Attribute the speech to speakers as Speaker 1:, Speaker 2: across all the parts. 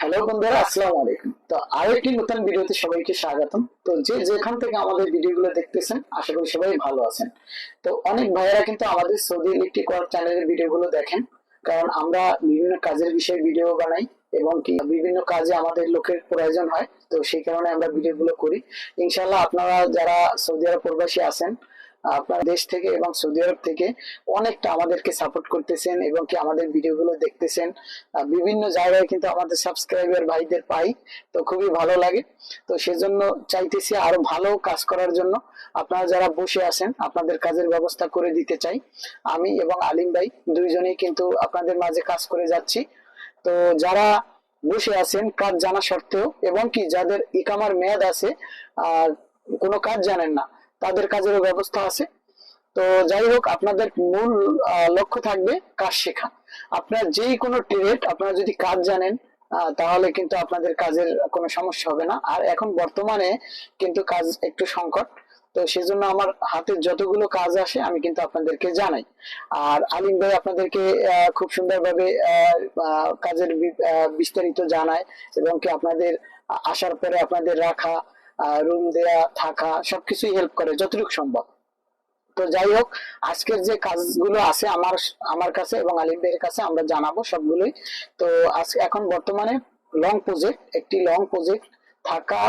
Speaker 1: Hello বন্ধুরা, আসসালামু আলাইকুম। তো আরও একটি নতুন ভিডিওতে সবাইকে স্বাগতম। তো যে যেখান থেকে আমাদের ভিডিওগুলো দেখতেছেন, আশা করি সবাই ভালো আছেন। তো অনেক ভাইয়েরা কিন্তু আমাদের সৌদি ইলেকট্রিক ওয়ার্ক চ্যানেলের ভিডিওগুলো দেখেন, কারণ আমরা বিভিন্ন কাজের বিষয়ে ভিডিও বানাই এবং কি বিভিন্ন কাজে আমাদের লোকের প্রয়োজন হয়। তো সেই কারণে আমরা ভিডিওগুলো করি। ইনশাল্লাহ আপনারা যারা সৌদি আরব প্রবাসী আছেন আপনার দেশ থেকে এবং সৌদি আরব থেকে অনেকটা আমাদেরকে সাপোর্ট করতেছেন এবং কি আমাদের ভিডিওগুলো দেখতেছেন। বিভিন্ন জায়গায় কিন্তু আমাদের সাবস্ক্রাইবার ভাইদের পাই, তো খুবই ভালো লাগে। তো সেজন্য চাইতেছি আরও ভালো কাজ করার জন্য আপনারা যারা বসে আছেন, আপনাদের কাজের ব্যবস্থা করে দিতে চাই। আমি এবং আলিম ভাই দুইজনেই কিন্তু আপনাদের মাঝে কাজ করে যাচ্ছি। তো যারা বসে আছেন, কাজ জানা সত্ত্বেও এবং কি যাদের ইকামার মেয়াদ আছে, আর কোনো কাজ জানেন না তাদের কাজেরও ব্যবস্থা আছে। তো যাই হোক, আপনাদের মূল লক্ষ্য থাকবে কাজ শেখা। আপনার যেই কোনো ট্রেড আপনারা যদি কাজ জানেন তাহলে কিন্তু আপনাদের কাজের কোনো সমস্যা হবে না। আর এখন বর্তমানে কিন্তু কাজ একটু সংকট, তো সেজন্য আমার হাতে যতগুলো কাজ আসে, আমি কিন্তু আপনাদেরকে জানাই। আর আলিম ভাই আপনাদেরকে খুব সুন্দরভাবে কাজের বিস্তারিত জানায় এবং কি আপনাদের আসার পরে আপনাদের রাখা রুম দেয়া, থাকা, সবকিছুই হেল্প করে যতটুকু সম্ভব। তো যাই হোক, আজকের যে কাজগুলো আছে আমার আমার কাছে এবং আলিম ভাইয়ের কাছে আমরা জানাব সবগুলোই। তো আজ, এখন বর্তমানে লং প্রজেক্ট একটি লং প্রজেক্ট থাকা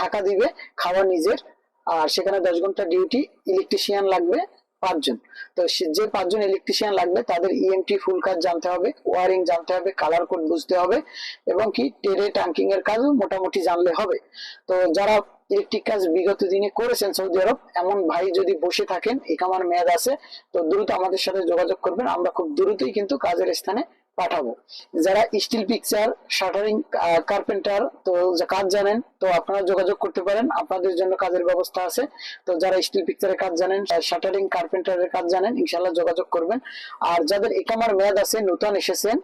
Speaker 1: থাকা দিবে, খাওয়া নিজের, আর সেখানে দশ ঘণ্টা ডিউটি ইলেকট্রিশিয়ান লাগবে পাঁচজন। তো যে পাঁচজন ইলেকট্রিশিয়ান লাগবে, তাদের ইএমটি ফুল কাজ জানতে হবে ওয়ারিং জানতে হবে কালার কোড বুঝতে হবে, এবং কি টেরে টাঙ্কিং এর কাজও মোটামুটি জানলে হবে। তো যারা ইলেকট্রিক কাজ বিগত দিনে করেছেন সৌদি আরব, এমন ভাই যদি বসে থাকেন একামার মেয়াদ আছে, তো দ্রুত আমাদের সাথে যোগাযোগ করবেন। আমরা খুব দ্রুতই কিন্তু কাজের স্থানে পাঠাবো। যারা স্টিল পিকচার শাটারিং কার্পেন্টার তো কাজ জানেন, তো আপনারা যোগাযোগ করতে পারেন। আপনাদের জন্য কাজের ব্যবস্থা আছে। তো যারা স্টিল পিকচারের কাজ জানেন শাটারিং কার্পেন্টারের কাজ জানেন ইনশাল্লাহ যোগাযোগ করবেন। আর যাদের একামার মেয়াদ আছে, নতুন এসেছেন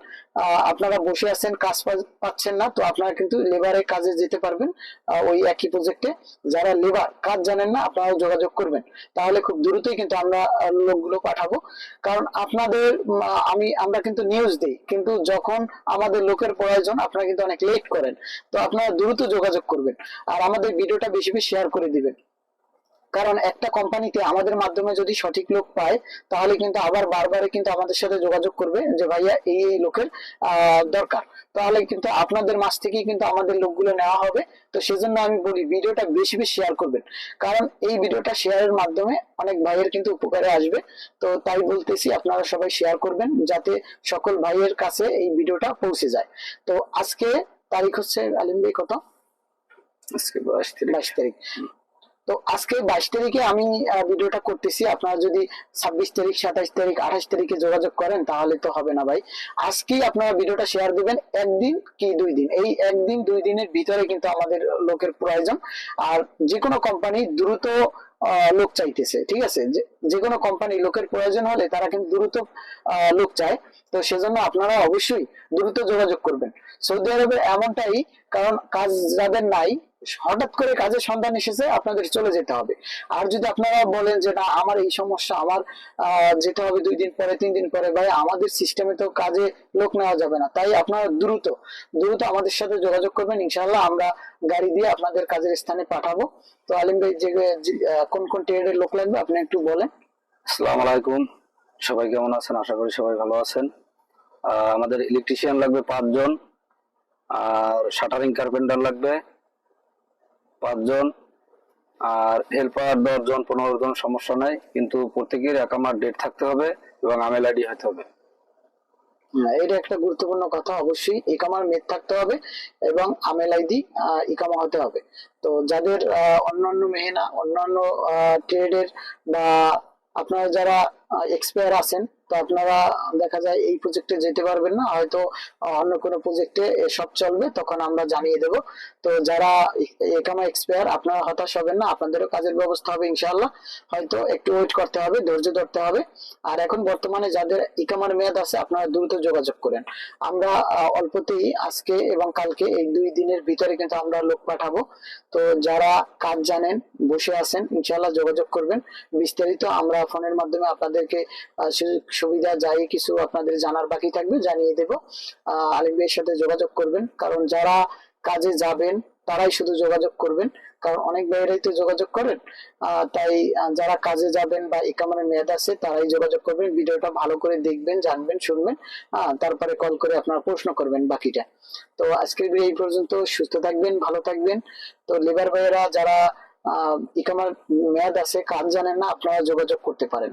Speaker 1: আপনারা বসে আছেন, কাজ পাচ্ছেন না, তো আপনারা কিন্তু লেবারের কাজে যেতে পারবেন ওই একই প্রজেক্টে যারা লেবার কাজ জানেন না আপনারা যোগাযোগ করবেন। তাহলে খুব দ্রুতই কিন্তু আমরা লোকগুলো পাঠাবো। কারণ আপনাদের আমি, আমরা কিন্তু নিউজ দিই। কিন্তু যখন আমাদের লোকের প্রয়োজন, আপনারা কিন্তু অনেক লেট করেন। তো আপনারা দ্রুত যোগাযোগ করবেন। আর আমাদের ভিডিওটা বেশি বেশি শেয়ার করে দিবেন। কারণ একটা কোম্পানিতে আমাদের মাধ্যমে যদি সঠিক লোক পায় তাহলে কিন্তু আবার বারবারে কিন্তু আমাদের সাথে যোগাযোগ করবে যে ভাইয়া এই এই লোকের দরকার। তাহলে কিন্তু আপনাদের মাছ থেকেই কিন্তু আমাদের লোকগুলো নেওয়া হবে। তো সেজন্য আমি বলি ভিডিওটা বেশি বেশি শেয়ার করবেন। কারণ এই ভিডিওটা শেয়ারের মাধ্যমে অনেক ভাইয়ের কিন্তু উপকারে আসবে। তো তাই বলতেছি আপনারা সবাই শেয়ার করবেন যাতে সকল ভাইয়ের কাছে এই ভিডিওটা পৌঁছে যায়। তো আজকে তারিখ হচ্ছে আলিম ভাই কত?
Speaker 2: বাইশ
Speaker 1: বাইশ তারিখ। তো আজকে বাইশ তারিখে আমি ভিডিওটা করতেছি। আপনারা যদি ছাব্বিশ তারিখ, সাতাইশ তারিখ, আঠাশ তারিখে যোগাযোগ করেন, তাহলে তো হবে না ভাই। আজকেই আপনারা ভিডিওটা শেয়ার দিবেন, একদিন কি দুই দিন। এই একদিন, দুই দিনের ভিতরে কিন্তু আমাদের লোকের প্রয়োজন। আর যে কোনো কোম্পানি দ্রুত লোক চাইতেছে, ঠিক আছে? যে- যে কোনো কোম্পানি লোকের প্রয়োজন হলে তারা কিন্তু দ্রুত লোক চায়। তো সেজন্য আপনারা অবশ্যই দ্রুত যোগাযোগ করবেন। সৌদি আরবের এমনটাই, কারণ কাজ যাদের নাই হঠাৎ করে কাজের সন্ধান এসেছে, আপনাদের চলে যেতে হবে। আর যদি আপনারা বলেন যে, না, আমার এই সমস্যা, আমার যেতে হবে দুই দিন পরে, তিন দিন পরে, ভাই, আমাদের সিস্টেমে তো কাজে লোক নেওয়া যাবে না। তাই আপনারা দ্রুত দ্রুত আমাদের সাথে যোগাযোগ করবেন। ইনশাল্লাহ আমরা গাড়ি দিয়ে আপনাদের কাজের স্থানে পাঠাবো। তো আলিম ভাই, যে কোন কোন ট্রেডের লোক লাগবে, আপনি একটু বলেন।
Speaker 2: আসসালাম আলাইকুম। সবাই কেমন আছেন? আশা করি সবাই ভালো আছেন। আমাদের ইলেকট্রিশিয়ান লাগবে পাঁচজন, আর শাটারিং কার্পেন্টার লাগবে। পাঁচজন আর হেল্পার দশজন পনেরো জন সমস্যা নাই কিন্তু প্রত্যেকের একামার ডেট থাকতে হবে এবং আমেল আইডি হতে হবে।
Speaker 1: হ্যাঁ, এটা একটা গুরুত্বপূর্ণ কথা অবশ্যই ইকামার মেদ থাকতে হবে এবং আমেল আইডি ইকামা হতে হবে। তো যাদের অন্যান্য মেহেনা অন্যান্য ট্রেডের বা আপনারা যারা এক্সপায়ার আছেন, তো আপনারা দেখা যায় এই প্রজেক্টে যেতে পারবেন না, হয়তো অন্য কোনো প্রজেক্টে সব চলবে, তখন আমরা জানিয়ে দেব। তো যারা একামা এক্সপায়ার আপনারা হতাশ হবেন না, আপনাদেরও কাজের ব্যবস্থা হবে ইনশাআল্লাহ। হয়তো একটু ওয়েট করতে হবে, ধৈর্য ধরতে হবে। আর এখন বর্তমানে যাদের ইকামার মেয়াদ আছে, আপনারা দ্রুত যোগাযোগ করেন। আমরা অল্পতেই আজকে এবং কালকে এই দুই দিনের ভিতরে কিন্তু আমরা লোক পাঠাবো। তো যারা কাজ জানেন, বসে আছেন, ইনশাআল্লাহ যোগাযোগ করবেন। বিস্তারিত আমরা ফোনের মাধ্যমে আপনাদের আপনাদেরকে সুযোগ সুবিধা যাই কিছু আপনাদের জানার বাকি থাকবে জানিয়ে দেব। আলিম ভাইয়ের সাথে যোগাযোগ করবেন কারণ যারা কাজে যাবেন তারাই শুধু যোগাযোগ করবেন কারণ অনেক ভাইয়েরাই তো যোগাযোগ করেন। তাই যারা কাজে যাবেন বা ইকামানের মেয়াদ আছে তারাই যোগাযোগ করবেন ভিডিওটা ভালো করে দেখবেন জানবেন শুনবেন তারপরে কল করে আপনারা প্রশ্ন করবেন বাকিটা। তো আজকের ভিডিও এই পর্যন্ত সুস্থ থাকবেন ভালো থাকবেন। তো লেবার ভাইয়েরা যারা আহ, ইকামার মেয়াদ আছে কাজ জানেন না আপনারা যোগাযোগ করতে পারেন।